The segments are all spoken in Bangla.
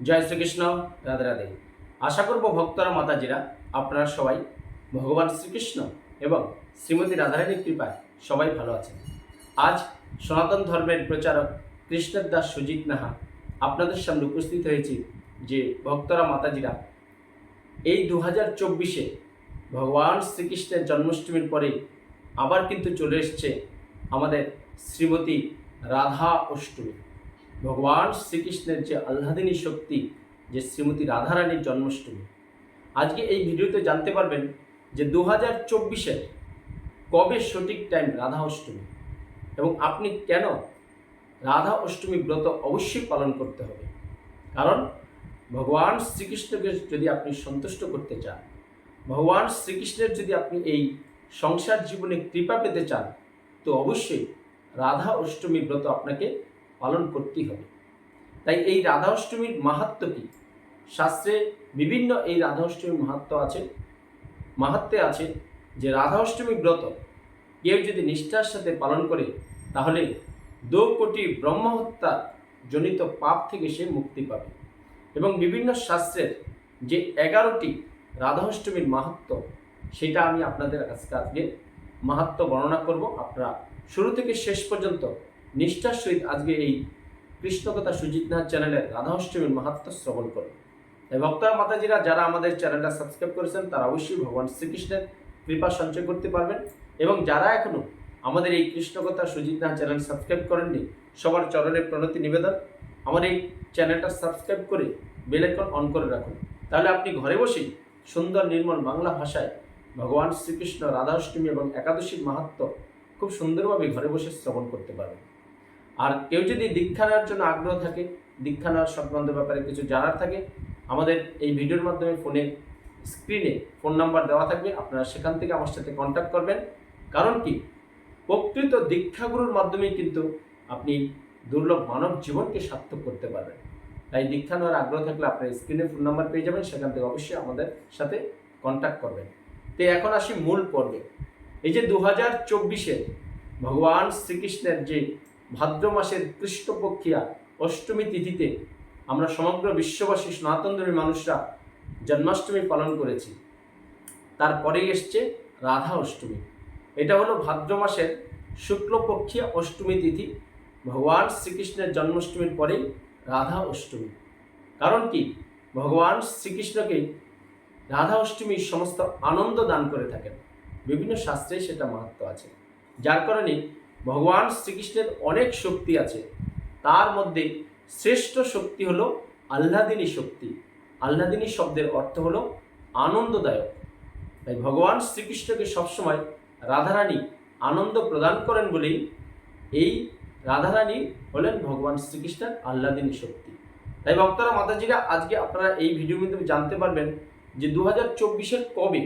জয় শ্রীকৃষ্ণ, রাধে রাধে। আশা করব ভক্তরা, মাতাজিরা, আপনারা সবাই ভগবান শ্রীকৃষ্ণ এবং শ্রীমতী রাধারানীর কৃপায় সবাই ভালো আছেন। আজ সনাতন ধর্মের প্রচারক কৃষ্ণের দাস সুজিত নাহা আপনাদের সামনে উপস্থিত হয়েছি যে ভক্তরা, মাতাজিরা, এই দু হাজার চব্বিশে ভগবান শ্রীকৃষ্ণের জন্মাষ্টমীর পরে আবার কিন্তু চলে এসছে আমাদের শ্রীমতী রাধা অষ্টমী। ভগবান শ্রীকৃষ্ণের যে আহ্লাদিনী শক্তি, যে শ্রীমতী রাধারানীর জন্মাষ্টমী। আজকে এই ভিডিওতে জানতে পারবেন যে দু হাজার চব্বিশের কবে সঠিক টাইম রাধা অষ্টমী এবং আপনি কেন রাধা অষ্টমী ব্রত অবশ্যই পালন করতে হবে। কারণ ভগবান শ্রীকৃষ্ণকে যদি আপনি সন্তুষ্ট করতে চান, ভগবান শ্রীকৃষ্ণের যদি আপনি এই সংসার জীবনে কৃপা পেতে চান, তো অবশ্যই রাধা অষ্টমী ব্রত আপনাকে পালন করতেই হবে। তাই এই রাধা অষ্টমীর মাহাত্ম কি? শাস্ত্রে বিভিন্ন এই রাধা অষ্টমীর মাহাত্ম আছে। মাহাত্মে আছে যে রাধা অষ্টমী ব্রত কেউ যদি নিষ্ঠার সাথে পালন করে, তাহলে দু কোটি ব্রহ্মহত্যা জনিত পাপ থেকে সে মুক্তি পাবে। এবং বিভিন্ন শাস্ত্রের যে এগারোটি রাধা অষ্টমীর মাহাত্ম, সেটা আমি আপনাদের আজকে আজকে মাহাত্ম বর্ণনা করব। আপনারা শুরু থেকে শেষ পর্যন্ত নিষ্ঠার সহিত আজকে এই কৃষ্ণকথা সুজিত নাথ চ্যানেলের রাধা অষ্টমীর মাহাত্ম শ্রবণ করুন। তাই ভক্তরা, মাতাজিরা, যারা আমাদের চ্যানেলটা সাবস্ক্রাইব করেছেন, তারা অবশ্যই ভগবান শ্রীকৃষ্ণের কৃপা সঞ্চয় করতে পারবেন এবং যারা এখনও আমাদের এই কৃষ্ণকথা সুজিত নাথ চ্যানেল সাবস্ক্রাইব করেননি, সবার চরণে প্রণতি নিবেদন। আমার এই চ্যানেলটা সাবস্ক্রাইব করে বেলাইকন অন করে রাখুন। তাহলে আপনি ঘরে বসেই সুন্দর নির্মল বাংলা ভাষায় ভগবান শ্রীকৃষ্ণ রাধাষ্টমী এবং একাদশীর মাহাত্ম খুব সুন্দরভাবে ঘরে বসে শ্রবণ করতে পারবেন। আর কেউ যদি দীক্ষা নেওয়ার জন্য আগ্রহ থাকে, দীক্ষা নেওয়ার সংক্রান্ত ব্যাপারে কিছু জানার থাকে, আমাদের এই ভিডিওর মাধ্যমে ফোনে, স্ক্রিনে ফোন নাম্বার দেওয়া থাকবে, আপনারা সেখান থেকে আমার সাথে কন্ট্যাক্ট করবেন। কারণ কি? প্রকৃত দীক্ষাগুরুর মাধ্যমেই কিন্তু আপনি দুর্লভ মানব জীবনকে সার্থক করতে পারবেন। তাই দীক্ষা নেওয়ার আগ্রহ থাকলে আপনার স্ক্রিনে ফোন নাম্বার পেয়ে যাবেন, সেখান থেকে অবশ্যই আমাদের সাথে কন্ট্যাক্ট করবেন। তো এখন আসি মূল পর্বে। এই যে দু হাজার চব্বিশে ভগবান শ্রীকৃষ্ণের যে ভাদ্র মাসের কৃষ্ণপক্ষিয়া অষ্টমী তিথিতে আমরা সমগ্র বিশ্ববাসী সনাতন সনাতনধর্মী মানুষরা জন্মাষ্টমী পালন করেছি। তারপরেই এসছে রাধা অষ্টমী। এটা হলো ভাদ্র মাসের শুক্লপক্ষিয়া অষ্টমী তিথি। ভগবান শ্রীকৃষ্ণের জন্মাষ্টমীর পরেই রাধা অষ্টমী। কারণ কি? ভগবান শ্রীকৃষ্ণকে রাধা অষ্টমীর সমস্ত আনন্দ দান করে থাকেন। বিভিন্ন শাস্ত্রে সেটা মাহাত্ম আছে। যার কারণে ভগবান শ্রীকৃষ্ণের অনেক শক্তি আছে। তার মধ্যে শ্রেষ্ঠ শক্তি হলো আহ্লাদিনী শক্তি। আহ্লাদিনী শব্দের অর্থ হলো আনন্দদায়ক। তাই ভগবান শ্রীকৃষ্ণকে সবসময় রাধারানী আনন্দ প্রদান করেন বলেই এই রাধারানী হলেন ভগবান শ্রীকৃষ্ণের আহ্লাদিনী শক্তি। তাই ভক্তরা, মাতাজিরা, আজকে আপনারা এই ভিডিও মাধ্যমে জানতে পারবেন যে দু হাজার চব্বিশের কবে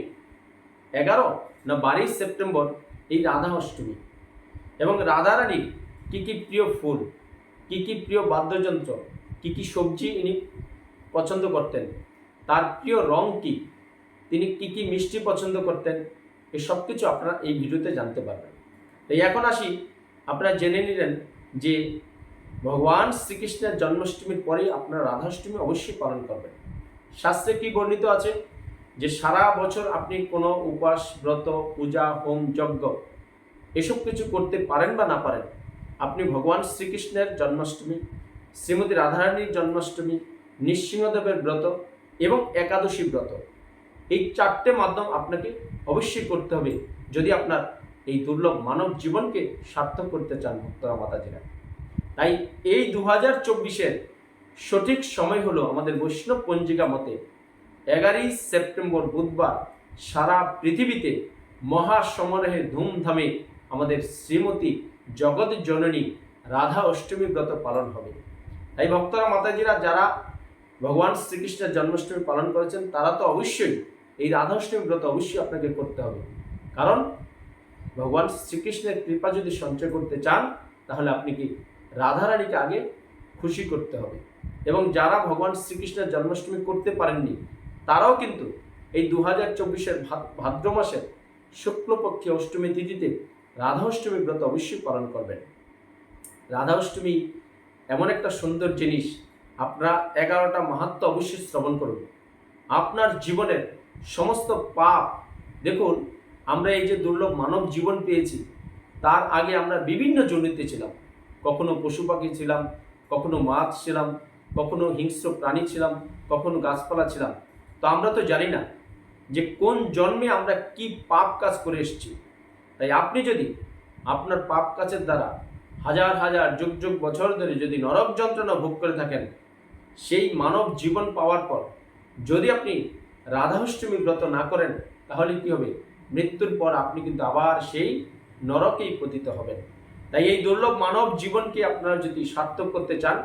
এগারো না বাইশ সেপ্টেম্বর এই রাধা অষ্টমী এবং রাধারানীর কী কী প্রিয় ফুল, কী কী প্রিয় বাদ্যযন্ত্র, কী কী সবজি ইনি পছন্দ করতেন, তার প্রিয় রং কী, তিনি কী কী মিষ্টি পছন্দ করতেন এই সব কিছু আপনারা এই ভিডিওতে জানতে পারবেন। তাই এখন আসি, আপনারা জেনে নিলেন যে ভগবান শ্রীকৃষ্ণের জন্মাষ্টমীর পরেই আপনারা রাধাষ্টমী অবশ্যই পালন করবেন। শাস্ত্রে কি বর্ণিত আছে যে সারা বছর আপনি কোনো উপাস, ব্রত, পূজা, হোম, যজ্ঞ এসব কিছু করতে পারেন বা না পারেন, আপনি ভগবান শ্রীকৃষ্ণের জন্মাষ্টমী, শ্রীমতী রাধারানীর জন্মাষ্টমী, নৃসিংহদেবের ব্রত এবং একাদশী ব্রত, এই চারটে মাধ্যম আপনাকে অবশ্যই করতে হবে যদি আপনার এই দুর্লভ মানব জীবনকে সার্থক করতে চান ভক্তরা, মাতাজিরা। তাই এই দু হাজার চব্বিশের সঠিক সময় হলো আমাদের বৈষ্ণব পঞ্জিকা মতে এগারোই সেপ্টেম্বর বুধবার সারা পৃথিবীতে মহাসমারোহে ধুমধামে আমাদের শ্রীমতী জগৎ জননী রাধা অষ্টমী ব্রত পালন হবে। তাই ভক্তরা, মাতাজিরা যারা ভগবান শ্রীকৃষ্ণের জন্মাষ্টমী পালন করেছেন, তারা তো অবশ্যই এই রাধা অষ্টমী ব্রত অবশ্যই আপনাকে করতে হবে। কারণ ভগবান শ্রীকৃষ্ণের কৃপা যদি সঞ্চয় করতে চান, তাহলে আপনি কি রাধারানীকে আগে খুশি করতে হবে। এবং যারা ভগবান শ্রীকৃষ্ণের জন্মাষ্টমী করতে পারেননি, তারাও কিন্তু এই দু হাজার চব্বিশের ভাদ্র মাসের শুক্লপক্ষে অষ্টমী তিথিতে রাধা অষ্টমী ব্রত অবশ্যই পালন করবেন। রাধা অষ্টমী এমন একটা সুন্দর জিনিস, আপনারা এগারোটা মাহাত্ম অবশ্যই শ্রবণ করুন। আপনার জীবনের সমস্ত পাপ, দেখুন, আমরা এই যে দুর্লভ মানব জীবন পেয়েছি, তার আগে আমরা বিভিন্ন জনিতে ছিলাম। কখনো পশু পাখি ছিলাম, কখনো মাছ ছিলাম, কখনো হিংস্র প্রাণী ছিলাম, কখনো গাছপালা ছিলাম। তো আমরা তো জানি না যে কোন জন্মে আমরা কি পাপ কাজ করে এসেছি। তাই আপনি যদি আপনার পাপ কাজের দ্বারা হাজার হাজার যুগ যুগ বছর ধরে যদি নরক যন্ত্রণা ভোগ করে থাকেন, সেই মানব জীবন পাওয়ার পর যদি আপনি রাধাষ্টমী ব্রত না করেন, তাহলে কি হবে? মৃত্যুর পর আপনি কিন্তু আবার সেই নরকেই পতিত হবেন। তাই এই দুর্লভ মানব জীবনকে আপনারা যদি সার্থক করতে চান,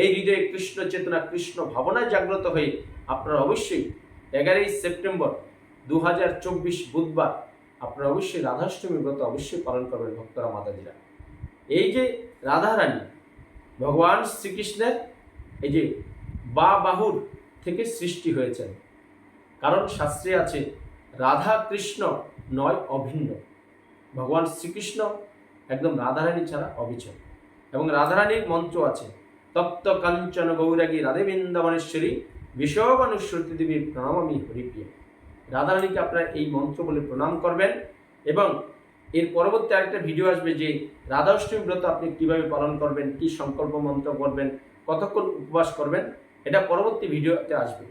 এই হৃদয়ে কৃষ্ণ চেতনা, কৃষ্ণ ভাবনায় জাগ্রত হয়ে আপনারা অবশ্যই এগারোই সেপ্টেম্বর দু হাজার চব্বিশ বুধবার আপনারা অবশ্যই রাধাষ্টমী ব্রত অবশ্যই পালন করবেন ভক্তরা, মাতাজিরা। এই যে রাধারানী, ভগবান শ্রীকৃষ্ণের এই যে বা বাহুর থেকে সৃষ্টি হয়েছেন। কারণ শাস্ত্রে আছে, রাধা কৃষ্ণ নয় অভিন্ন। ভগবান শ্রীকৃষ্ণ একদম রাধারানী ছাড়া অবিচল। এবং রাধারানীর মন্ত্র আছে, তপ্ত কাঞ্চন গৌরাগী রাধে বৃন্দাবনেশ্বরী বিষবানুশ্রুতি দেবীর প্রণামামি হরিপ্রিয়। রাধারানীকে আপনারা এই মন্ত্র বলে প্রণাম করবেন এবং এর পরবর্তী আরেকটা ভিডিও আসবে যে রাধাষ্টমী ব্রত আপনি কীভাবে পালন করবেন, কি সংকল্প মন্ত্র করবেন, কতক্ষণ উপবাস করবেন, এটা পরবর্তী ভিডিওতে আসবে।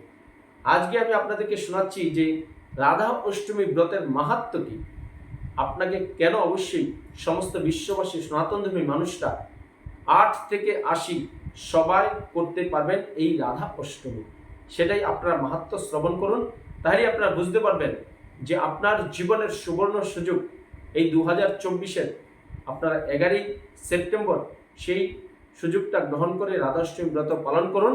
আজকে আমি আপনাদেরকে শোনাচ্ছি যে রাধা অষ্টমী ব্রতের মাহাত্ম কি? আপনাকে কেন অবশ্যই সমস্ত বিশ্ববাসী সনাতনধর্মী মানুষরা আট থেকে আশি সবাই করতে পারবেন এই রাধা অষ্টমী সেটাই আপনারা মাহাত্ম শ্রবণ করুন। তাহলেই আপনারা বুঝতে পারবেন যে আপনার জীবনের সুবর্ণ সুযোগ এই দু হাজার চব্বিশের আপনারা এগারোই সেপ্টেম্বর সেই সুযোগটা গ্রহণ করে রাধাষ্টমী ব্রত পালন করুন।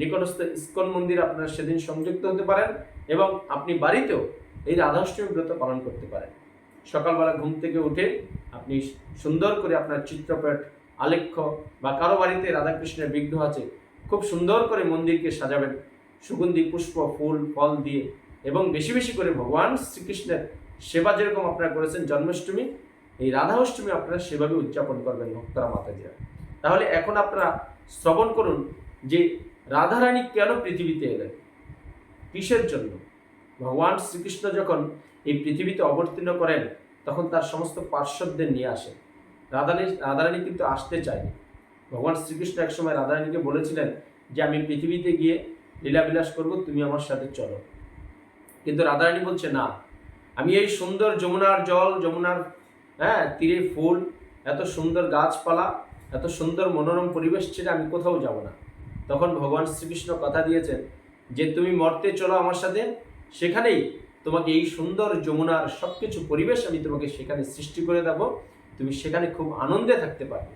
নিকটস্থ ইস্কন মন্দির আপনারা সেদিন সংযুক্ত হতে পারেন এবং আপনি বাড়িতেও এই রাধাষ্টমী ব্রত পালন করতে পারেন। সকালবেলা ঘুম থেকে উঠে আপনি সুন্দর করে আপনার চিত্রপট, আলেখ্য বা কারও বাড়িতে রাধাকৃষ্ণের বিগ্রহ আছে, খুব সুন্দর করে মন্দিরকে সাজাবেন। সুগন্ধি, পুষ্প, ফুল, ফল দিয়ে এবং বেশি বেশি করে ভগবান শ্রীকৃষ্ণের সেবা যেরকম আপনারা করেছেন জন্মাষ্টমী, এই রাধা অষ্টমী আপনারা সেভাবে উদযাপন করবেন ভক্তরা মাতাজিরা। তাহলে এখন আপনারা শ্রবণ করুন যে রাধারানী কেন পৃথিবীতে এলেন? কিসের জন্য? ভগবান শ্রীকৃষ্ণ যখন এই পৃথিবীতে অবতীর্ণ করেন, তখন তার সমস্ত পার্শ্বদের নিয়ে আসেন রাধারানী রাধারানী কিন্তু আসতে চায়নি। ভগবান শ্রীকৃষ্ণ একসময় রাধারানীকে বলেছিলেন যে, আমি পৃথিবীতে গিয়ে লীলাবিলাস করব, তুমি আমার সাথে চলো। কিন্তু রাধারানী বলছে, না, আমি এই সুন্দর যমুনার জল, যমুনার হ্যাঁ তীরে ফুল, এত সুন্দর গাছপালা, এত সুন্দর মনোরম পরিবেশ ছেড়ে আমি কোথাও যাব না। তখন ভগবান শ্রীকৃষ্ণ কথা দিয়েছেন যে, তুমি মর্তে চলো আমার সাথে, সেখানেই তোমাকে এই সুন্দর যমুনার সব কিছু পরিবেশ আমি তোমাকে সেখানে সৃষ্টি করে দেব, তুমি সেখানে খুব আনন্দে থাকতে পারবে।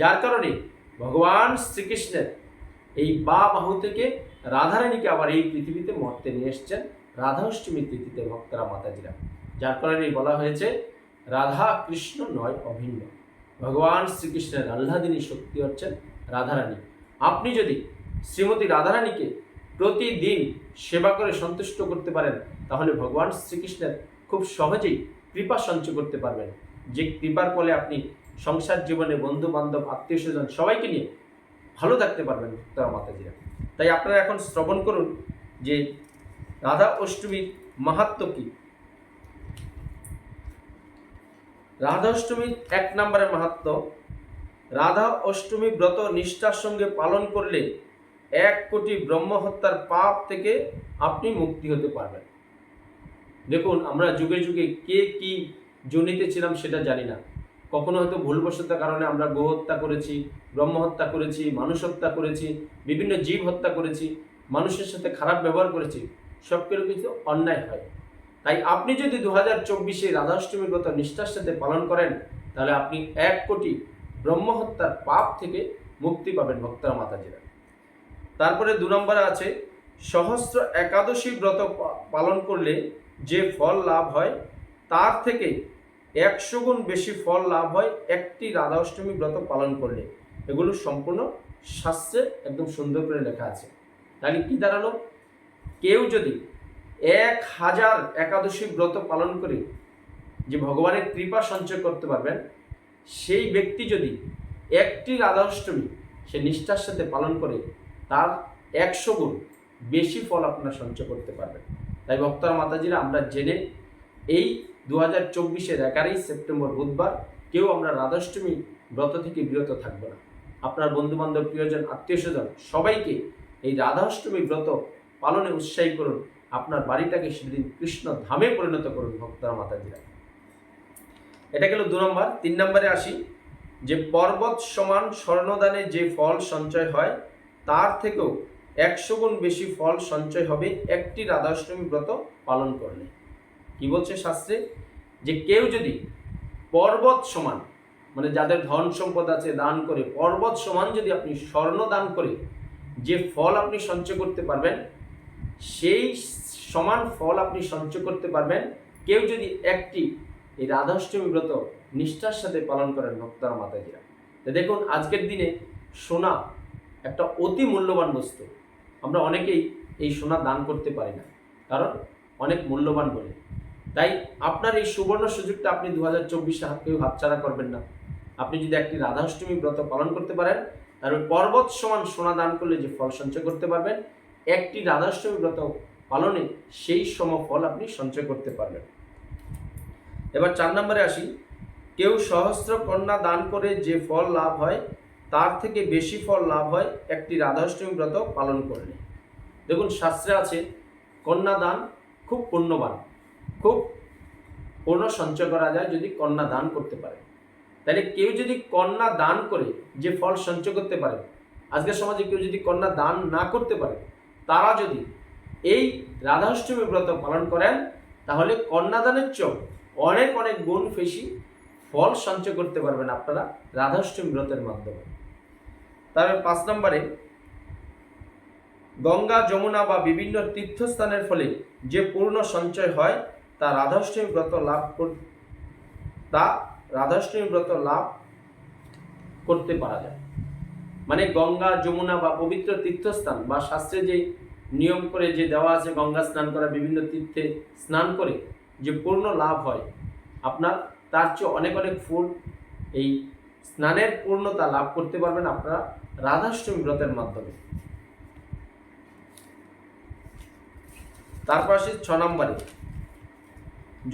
যার কারণে ভগবান শ্রীকৃষ্ণের এই বা বাহু থেকে রাধারানীকে আবার এই পৃথিবীতে মর্তে নিয়ে এসছেন। রাধা অষ্টমীর তিথিতে ভক্তরা মাতাজিরা। যার কারণে বলা হয়েছে, রাধা কৃষ্ণ নয় অভিন্ন। ভগবান শ্রীকৃষ্ণের আহ্লাদিনী শক্তি হচ্ছেন রাধারানী। আপনি যদি শ্রীমতী রাধারানীকে প্রতিদিন সেবা করে সন্তুষ্ট করতে পারেন, তাহলে ভগবান শ্রীকৃষ্ণের খুব সহজেই কৃপা সঞ্চয় করতে পারবেন। যে কৃপার ফলে আপনি সংসার জীবনে বন্ধু বান্ধব আত্মীয় স্বজন সবাইকে নিয়ে ভালো থাকতে পারবেন ভক্তরা মাতাজিরা। তাই আপনারা এখন শ্রবণ করুন যে রাধা অষ্টমীর মাহাত্ম কি? রাধা অষ্টমীর এক নম্বরের মাহাত্ম, রাধা অষ্টমী ব্রত নিষ্ঠার সঙ্গে পালন করলে এক কোটি ব্রহ্মহত্যার পাপ থেকে আপনি মুক্তি হতে পারবেন। দেখুন, আমরা যুগে যুগে কে কি জনিতে ছিলাম সেটা জানি না। কখনো হয়তো ভুলবশতার কারণে আমরা গো হত্যা করেছি, ব্রহ্ম হত্যা করেছি, মানুষ হত্যা করেছি, বিভিন্ন জীব হত্যা করেছি, মানুষের সাথে খারাপ ব্যবহার করেছি সব কিছু অন্যায় হয়। তাই আপনি যদি দু হাজার চব্বিশে রাধাষ্টমীর ব্রত নিষ্ঠার সাথে পালন করেন, তাহলে আপনি এক কোটি ব্রহ্মহত্যার পাপ থেকে মুক্তি পাবেন ভক্তরা মাতাজিরা। তারপরে দু নম্বরে আছে, সহস্র একাদশী ব্রত পালন করলে যে ফল লাভ হয়, তার থেকে একশো গুণ বেশি ফল লাভ হয় একটি রাধা অষ্টমী ব্রত পালন করলে। এগুলো সম্পূর্ণ শাস্ত্রে একদম সুন্দর করে লেখা আছে। তাহলে কি দাঁড়াল? কেউ যদি এক হাজার একাদশী ব্রত পালন করে যে ভগবানের কৃপা সঞ্চয় করতে পারবেন, সেই ব্যক্তি যদি একটি রাধা অষ্টমী সে নিষ্ঠার সাথে পালন করে, তার একশো গুণ বেশি ফল আপনারা সঞ্চয় করতে পারবেন। তাই ভক্তরা, মাতাজিরা, আমরা জেনে এই দু হাজার চব্বিশের এগারোই সেপ্টেম্বর বুধবার কেউ আমরা রাধাষ্টমী ব্রত থেকে বিরত থাকব না। আপনার বন্ধুবান্ধব, প্রিয়জন আত্মীয় স্বজন সবাইকে এই রাধাষ্টমী ব্রত পালনে উৎসাহী করুন। আপনার বাড়িটাকে সেদিন কৃষ্ণ ধামে পরিণত করুন ভক্তরা মাতাজিরা। এটা গেল দু নম্বর। তিন নম্বরে আসি। যে পর্বত সমান স্বর্ণদানে যে ফল সঞ্চয় হয়, তার থেকেও একশো গুণ বেশি ফল সঞ্চয় হবে একটি রাধাষ্টমী ব্রত পালন করলে। কি বলছে শাস্ত্রে? যে কেউ যদি পর্বত সমান মানে যাদের ধন সম্পদ আছে দান করে, পর্বত সমান যদি আপনি স্বর্ণ দান করে, যে ফল আপনি সঞ্চয় করতে পারবেন সেই সমান ফল আপনি সঞ্চয় করতে পারবেন। কেউ যদি একটি এই রাধাষ্টমী ব্রত নিষ্ঠার সাথে পালন করেন ভক্তরা মাতাজিরা। তো দেখুন, আজকের দিনে সোনা একটা অতি মূল্যবান বস্তু। আমরা অনেকেই এই সোনা দান করতে পারি না, কারণ অনেক মূল্যবান বলে। তাই আপনার এই সুবর্ণ সুযোগটা আপনি দু হাজার চব্বিশে কেউ হাতছাড়া করবেন না। আপনি যদি একটি রাধাষ্টমী ব্রত পালন করতে পারেন, তাহলে পর্বত সমান সোনা দান করলে যে ফল সঞ্চয় করতে পারবেন একটি রাধাষ্টমী ব্রত পালনে সেই সম ফল আপনি সঞ্চয় করতে পারবেন এবার চার নম্বরে আসি। কেউ সহস্র কন্যা দান করে যে ফল লাভ হয়, তার থেকে বেশি ফল লাভ হয় একটি রাধাষ্টমী ব্রত পালন করলে। দেখুন, শাস্ত্রে আছে, কন্যা দান খুব পুণ্যবান, খুব পূর্ণ সঞ্চয় করা যায় যদি কন্যা দান করতে পারে। তাহলে কেউ যদি কন্যা দান করে যে ফল সঞ্চয় করতে পারে, আজকের সমাজে কেউ যদি কন্যা দান না করতে পারে তারা যদি এই রাধাষ্টমী ব্রত পালন করেন, তাহলে কন্যাদানের চোখ অনেক অনেক গুণ বেশি ফল সঞ্চয় করতে পারবেন আপনারা রাধাষ্টমী ব্রতের মাধ্যমে। তারপরে পাঁচ নম্বরে, গঙ্গা, যমুনা বা বিভিন্ন তীর্থস্থানের ফলে যে পূর্ণ সঞ্চয় হয়, তা রাধাষ্টমী ব্রত লাভ তা রাধাষ্টমী ব্রত লাভ করতে পারা যায়। মানে গঙ্গা, যমুনা বা পবিত্র তীর্থস্থান বা শাস্ত্রে যে নিয়ম করে যে দেওয়া আছে, গঙ্গা স্নান করা, বিভিন্ন তীর্থে স্নান করে যে পূর্ণ লাভ হয়, আপনার তার চেয়ে অনেক অনেক ফুল এই স্নানের পূর্ণতা লাভ করতে পারবেন আপনারা রাধাষ্টমী ব্রতের মাধ্যমে। তারপর আসি ছ নম্বরে।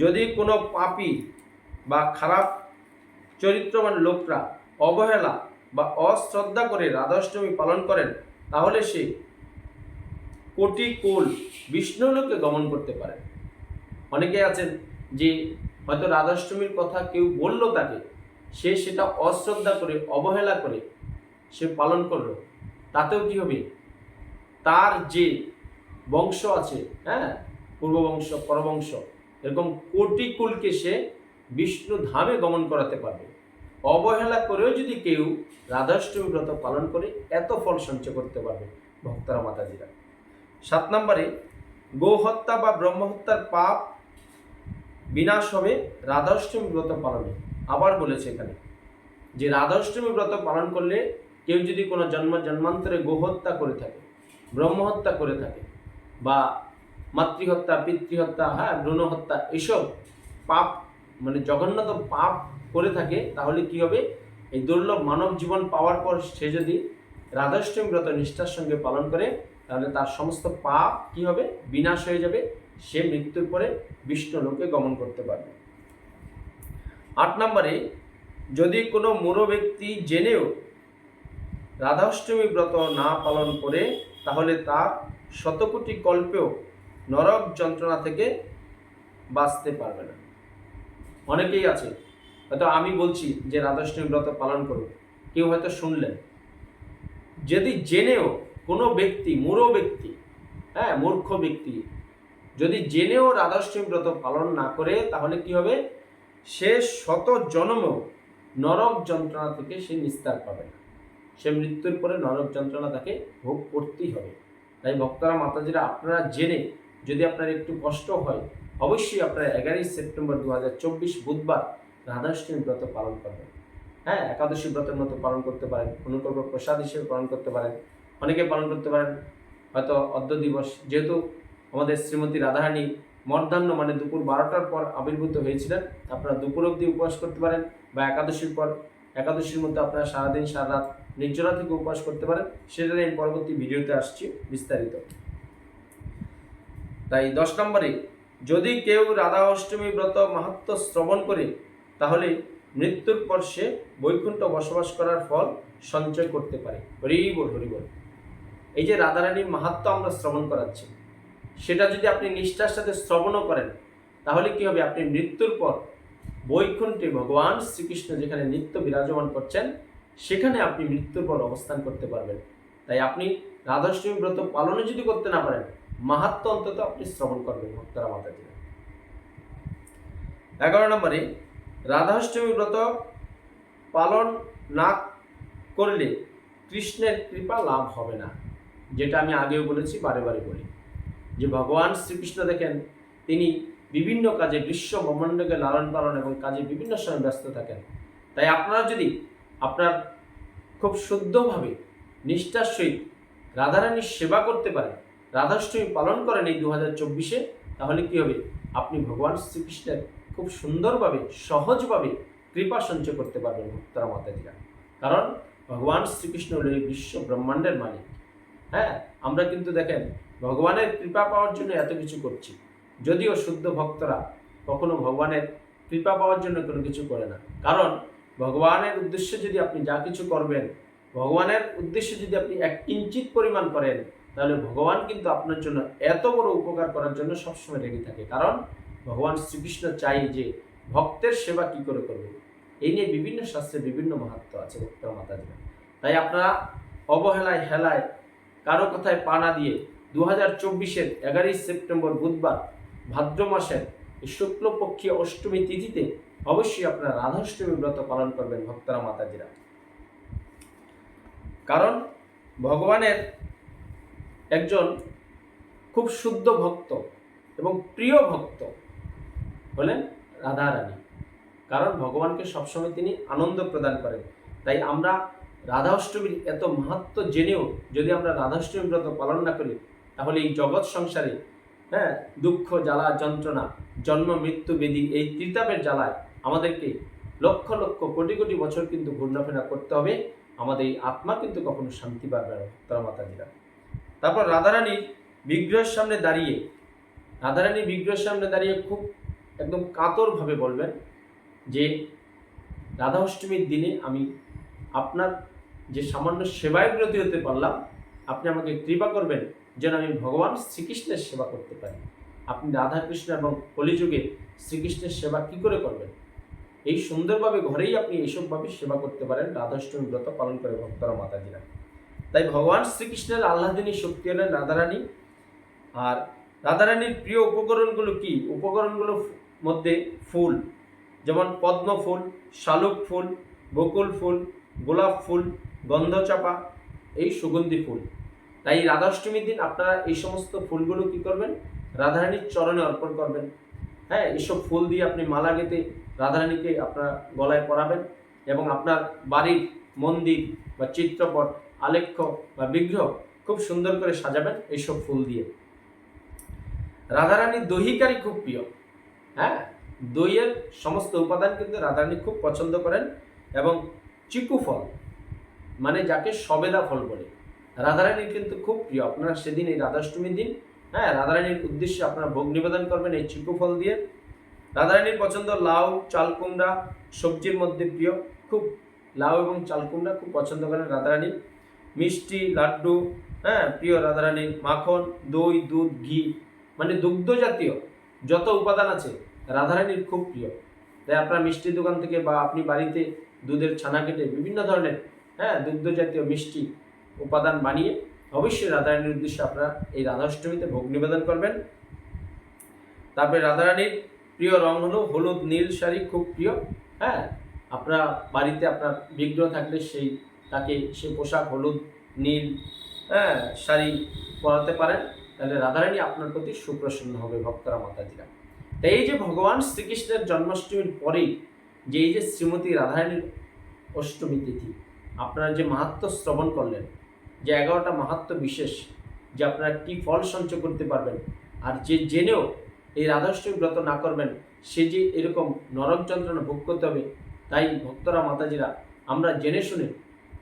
যদি কোনো পাপি বা খারাপ চরিত্রবান লোকরা অবহেলা বা অশ্রদ্ধা করে রাধাষ্টমী পালন করেন, তাহলে সে কোটি কোল বিষ্ণুলোকে গমন করতে পারে। অনেকে আছেন যে হয়তো রাধাষ্টমীর কথা কেউ বলল তাকে, সে সেটা অশ্রদ্ধা করে, অবহেলা করে সে পালন করল। তাতেও কি হবে? তার যে বংশ আছে হ্যাঁ পূর্ববংশ, পরবংশ, এরকম কোটি কুলকে সে বিষ্ণু ধামে গমন করাতে পারবে। অবহেলা করেও যদি কেউ রাধাষ্টমী ব্রত পালন করে, এত ফল সঞ্চয় করতে পারবে ভক্তরা মাতাজিরা। সাত নম্বরে, গোহত্যা বা ব্রহ্মহত্যার পাপ বিনাশ হবে, রাধাষ্টমী ব্রত পালনে। আবার বলেছে এখানে যে রাধাষ্টমী ব্রত পালন করলে কেউ যদি কোনো জন্ম, জন্মান্তরে গোহত্যা করে থাকে, ব্রহ্মহত্যা করে থাকে, বা মাতৃহত্যা, পিতৃহত্যা হ্যাঁ ভ্রূণ হত্যা এসব পাপ মানে জঘন্যত পাপ করে থাকে, তাহলে কি হবে? এই দুর্লভ মানব জীবন পাওয়ার পর সে যদি রাধাষ্টমী ব্রত নিষ্ঠার সঙ্গে পালন করে তাহলে তার সমস্ত পাপ কি হবে? বিনাশ হয়ে যাবে। সে মৃত্যুর পরে বিষ্ণু লোকে গমন করতে পারবে। আট নম্বরে, যদি কোনো মূঢ় ব্যক্তি জেনেও রাধাষ্টমী ব্রত না পালন করে, তাহলে তার শতকোটি কল্পেও নরক যন্ত্রণা থেকে বাঁচতে পারবে না। অনেকেই আছে, হয়তো আমি বলছি যে রাধাষ্টমী ব্রত পালন করুন কেউ হয়তো শুনলেন। যদি জেনেও কোনো ব্যক্তি, মূঢ় ব্যক্তি হ্যাঁ মূর্খ ব্যক্তি যদি জেনেও রাধাষ্টমী ব্রত পালন না করে, তাহলে কি হবে? সে শত জন্মেও নরক যন্ত্রণা থেকে সে নিস্তার পাবে না। সে মৃত্যুর পরে নরক যন্ত্রণা তাকে ভোগ করতেই হবে। তাই ভক্তরা, মাতাজিরা, আপনারা জেনে যদি আপনার একটু কষ্ট হয়, অবশ্যই আপনারা এগারোই সেপ্টেম্বর দু হাজার চব্বিশ বুধবার রাধাষ্টমী ব্রত পালন করবেন। হ্যাঁ একাদশী ব্রতের মতো পালন করতে পারেন, অনুকল্প প্রসাদ হিসেবে পালন করতে পারেন। অনেকে পালন করতে পারেন। হয়তো অর্ধ দিবস। যেহেতু আমাদের শ্রীমতী রাধারানী মধ্যাহ্ন মানে দুপুর বারোটার পর আবির্ভূত হয়েছিলেন, আপনারা দুপুর অবধি উপবাস করতে পারেন বা একাদশীর পর, একাদশীর মধ্যে আপনারা সারাদিন সারা রাত নির্জলা থেকে উপবাস করতে পারেন। সেটা নিয়ে পরবর্তী ভিডিওতে আসছি বিস্তারিত। তাই দশ নম্বরে, যদি কেউ রাধা অষ্টমী ব্রত মাহাত্ম শ্রবণ করে, তাহলে মৃত্যুর পর সে বৈকুণ্ঠ বসবাস করার ফল সঞ্চয় করতে পারে। হরিবল হরিবল এই যে রাধারানীর মাহাত্ম আমরা শ্রবণ করাচ্ছি, সেটা যদি আপনি নিষ্ঠার সাথে শ্রবণও করেন, তাহলে কি হবে? আপনি মৃত্যুর পর বৈকুণ্ঠে ভগবান শ্রীকৃষ্ণ যেখানে নিত্য বিরাজমান করছেন, সেখানে আপনি মৃত্যুর পর অবস্থান করতে পারবেন। তাই আপনি রাধাষ্টমী ব্রত পালনে যদি করতে না পারেন, মাহাত্ম অন্তত আপনি শ্রবণ করবেন ভক্তরা মাতাজিরা এগারো নম্বরে, রাধাষ্টমী ব্রত পালন না করলে কৃষ্ণের কৃপা লাভ হবে না। যেটা আমি আগেও বলেছি, বারে বারে বলি। যে ভগবান শ্রীকৃষ্ণ দেখেন, তিনি বিভিন্ন কাজে বিশ্ব ব্রহ্মাণ্ডকে লালন পালন এবং কাজে বিভিন্ন সময় ব্যস্ত থাকেন। তাই আপনারা যদি আপনার খুব শুদ্ধভাবে নিষ্ঠার সহিত রাধারানীর সেবা করতে পারেন, রাধাষ্টমী পালন করেন এই দু হাজার চব্বিশে, তাহলে কী হবে? আপনি ভগবান শ্রীকৃষ্ণের খুব সুন্দরভাবে, সহজভাবে কৃপা সঞ্চয় করতে পারবেন ভক্তরা, মাতাজিরা। কারণ ভগবান শ্রীকৃষ্ণ হল এই বিশ্ব ব্রহ্মাণ্ডের মালিক। হ্যাঁ আমরা কিন্তু দেখেন, ভগবানের কৃপা পাওয়ার জন্য এত কিছু করছি। যদিও শুদ্ধ ভক্তরা কখনো ভগবানের কৃপা পাওয়ার জন্য কোনো কিছু করে না। কারণ ভগবানের উদ্দেশ্যে যদি আপনি যা কিছু করবেন, ভগবানের উদ্দেশ্যে যদি আপনি এক কিঞ্চিত পরিমাণ করেন, তাহলে ভগবান কিন্তু আপনার জন্য এত বড় উপকার করার জন্য সবসময় রেডি থাকে। কারণ ভগবান শ্রীকৃষ্ণ চাই যে ভক্তের সেবা কি করে করবে। এই নিয়ে বিভিন্ন শাস্ত্রে বিভিন্ন মাহাত্ম আছে ভক্ত মাতাজিরা। তাই আপনারা অবহেলায়, হেলায় কারও কথায় পা না দিয়ে দু হাজার চব্বিশের এগারোই সেপ্টেম্বর বুধবার ভাদ্র মাসের শুক্লপক্ষীয় অষ্টমী তিথিতে অবশ্যই আপনারা রাধাষ্টমী ব্রত পালন করবেন ভক্তরা, মাতাজিরা। কারণ ভগবানের একজন খুব শুদ্ধ ভক্ত এবং প্রিয় ভক্ত হলেন রাধারানী। কারণ ভগবানকে সবসময় তিনি আনন্দ প্রদান করেন। তাই আমরা রাধা অষ্টমীর এত মাহাত্ম জেনেও যদি আমরা রাধাষ্টমী ব্রত পালন না করি, তাহলে এই জগৎ সংসারে হ্যাঁ দুঃখ, জ্বালা, যন্ত্রণা, জন্ম, মৃত্যু, বেদি এই ত্রিতাপের জ্বালায় আমাদেরকে লক্ষ লক্ষ কোটি কোটি বছর কিন্তু ঘূর্ণাফেরা করতে হবে। আমাদের এই আত্মা কিন্তু কখনো শান্তি পাবে না ভক্তরা মাতাজিরা। তারপর রাধারানীর বিগ্রহের সামনে দাঁড়িয়ে, রাধারানী বিগ্রহের সামনে দাঁড়িয়ে খুব একদম কাতরভাবে বলবেন যে রাধা অষ্টমীর দিনে আমি আপনার যে সামান্য সেবায় ব্রতী হতে পারলাম, আপনি আমাকে কৃপা করবেন যেন আমি ভগবান শ্রীকৃষ্ণের সেবা করতে পারি। আপনি রাধাকৃষ্ণ এবং কলিযুগে শ্রীকৃষ্ণের সেবা কি করে করবেন? এই সুন্দরভাবে ঘরেই আপনি এইসবভাবে সেবা করতে পারেন, রাধাষ্টমী ব্রত পালন করে ভক্তরা মাতাজিরা। তাই ভগবান শ্রীকৃষ্ণের আহ্লাদিনী শক্তি হলেন রাধারানী। আর রাধারানীর প্রিয় উপকরণগুলো কি? উপকরণগুলো মধ্যে ফুল, যেমন পদ্ম ফুল, শালুক ফুল, বকুল ফুল, গোলাপ ফুল গন্ধচাপা, এই সুগন্ধি ফুল। তাই রাধাষ্টমীর দিন আপনারা এই সমস্ত ফুলগুলো কি করবেন? রাধারানীর চরণে অর্পণ করবেন। হ্যাঁ এইসব ফুল দিয়ে আপনি মালা গেঁথে রাধারানীকে আপনার গলায় পরাবেন এবং আপনার বাড়ির মন্দির বা চিত্রপট, আলেখ্য বা বিগ্রহ খুব সুন্দর করে সাজাবেন এইসব ফুল দিয়ে। রাধারানীর দহিকারি খুব প্রিয়। হ্যাঁ দইয়ের সমস্ত উপাদান কিন্তু রাধারানী খুব পছন্দ করেন এবং চিকু ফল। মানে যাকে সবেদা ফল বলে। রাধারানীর কিন্তু খুব প্রিয়। আপনারা সেদিন এই রাধাষ্টমীর দিন হ্যাঁ রাধারানীর উদ্দেশ্যে আপনারা ভোগ নিবেদন করবেন এই চিকু ফল দিয়ে। রাধারানীর পছন্দ লাউ, চাল কুমড়া, সবজির মধ্যে প্রিয়। খুব লাউ এবং চাল কুমড়া খুব পছন্দ করেন রাধারানী। মিষ্টি, লাড্ডু হ্যাঁ প্রিয় রাধারানীর মাখন, দই, দুধ, ঘি মানে দুগ্ধ জাতীয় যত উপাদান আছে রাধারানীর খুব প্রিয়। তাই আপনার মিষ্টির দোকান থেকে বা আপনি বাড়িতে দুধের ছানা কেটে বিভিন্ন ধরনের হ্যাঁ দুগ্ধ জাতীয় মিষ্টি উপাদান বানিয়ে অবশ্যই রাধারানীর উদ্দেশ্যে আপনারা এই রাধাষ্টমীতে ভোগ নিবেদন করবেন। তারপরে রাধারানীর প্রিয় রং হলো হলুদ, নীল শাড়ি খুব প্রিয়। হ্যাঁ আপনার বাড়িতে আপনার বিগ্রহ থাকলে সেই, তাকে সে পোশাক হলুদ, নীল হ্যাঁ শাড়ি পরাতে পারেন। তাহলে রাধারানী আপনার প্রতি সুপ্রসন্ন হবে ভক্তরা, মাতাজিরা। তাই এই যে ভগবান শ্রীকৃষ্ণের জন্মাষ্টমীর পরেই যে এই যে শ্রীমতী রাধারানীর অষ্টমী তিথি আপনারা যে মাহাত্ম শ্রবণ করলেন, যে এগারোটা মাহাত্ম বিশেষ, যে আপনারা কী ফল সঞ্চয় করতে পারবেন, আর যে জেনেও এই রাধাষ্টমী ব্রত না করবেন, সে যে এরকম নরক যন্ত্রণা ভোগ করতে হবে, তাই ভক্তরা, মাতাজিরা, আমরা জেনে শুনে,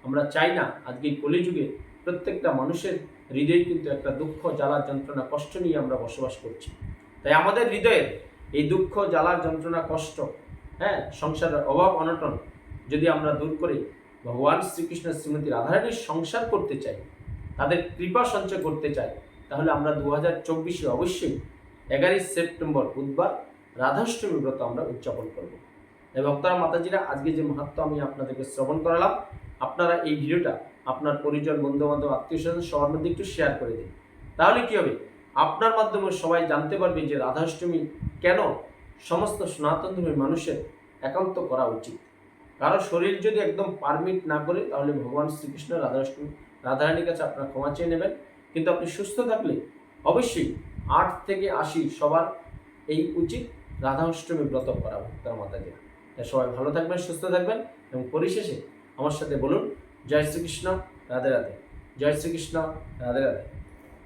আমরা চাই না আজকে এই কলিযুগে প্রত্যেকটা মানুষের হৃদয়ে কিন্তু একটা দুঃখ, জ্বালা, যন্ত্রণা, কষ্ট নিয়ে আমরা বসবাস করছি। তাই আমাদের হৃদয়ের এই দুঃখ, জ্বালা, যন্ত্রণা, কষ্ট হ্যাঁ সংসারের অভাব, অনটন যদি আমরা দূর করে ভগবান শ্রীকৃষ্ণ শ্রীমতী রাধারানীর সংসার করতে চাই, তাদের কৃপা সঞ্চয় করতে চাই, তাহলে আমরা দু হাজার চব্বিশে অবশ্যই এগারোই সেপ্টেম্বর বুধবার রাধাষ্টমী ব্রত আমরা উদযাপন করব। তাই ভক্তরা, মাতাজিরা, আজকে যে মাহাত্ম আমি আপনাদেরকে শ্রবণ করালাম, আপনারা এই ভিডিওটা আপনার পরিজন বন্ধু বান্ধব আত্মীয় স্বজন সবার মধ্যে একটু শেয়ার করে দিন। তাহলে কী হবে? আপনার মাধ্যমে সবাই জানতে পারবে যে রাধাষ্টমী কেন সমস্ত সনাতন ধর্মের মানুষের একান্ত করা উচিত। কারও শরীর যদি একদম পারমিট না করে, তাহলে ভগবান শ্রীকৃষ্ণ রাধাষ্টমী রাধারানীর কাছে আপনার ক্ষমা চেয়ে নেবেন। কিন্তু আপনি সুস্থ থাকলে অবশ্যই আট থেকে আশি সবার এই উচিত রাধা অষ্টমী ব্রত করা ভক্তার তাই সবাই ভালো থাকবেন, সুস্থ থাকবেন এবং পরিশেষে আমার সাথে বলুন, জয় শ্রীকৃষ্ণ, রাধে রাধে। জয় শ্রীকৃষ্ণ, রাধে রাধে।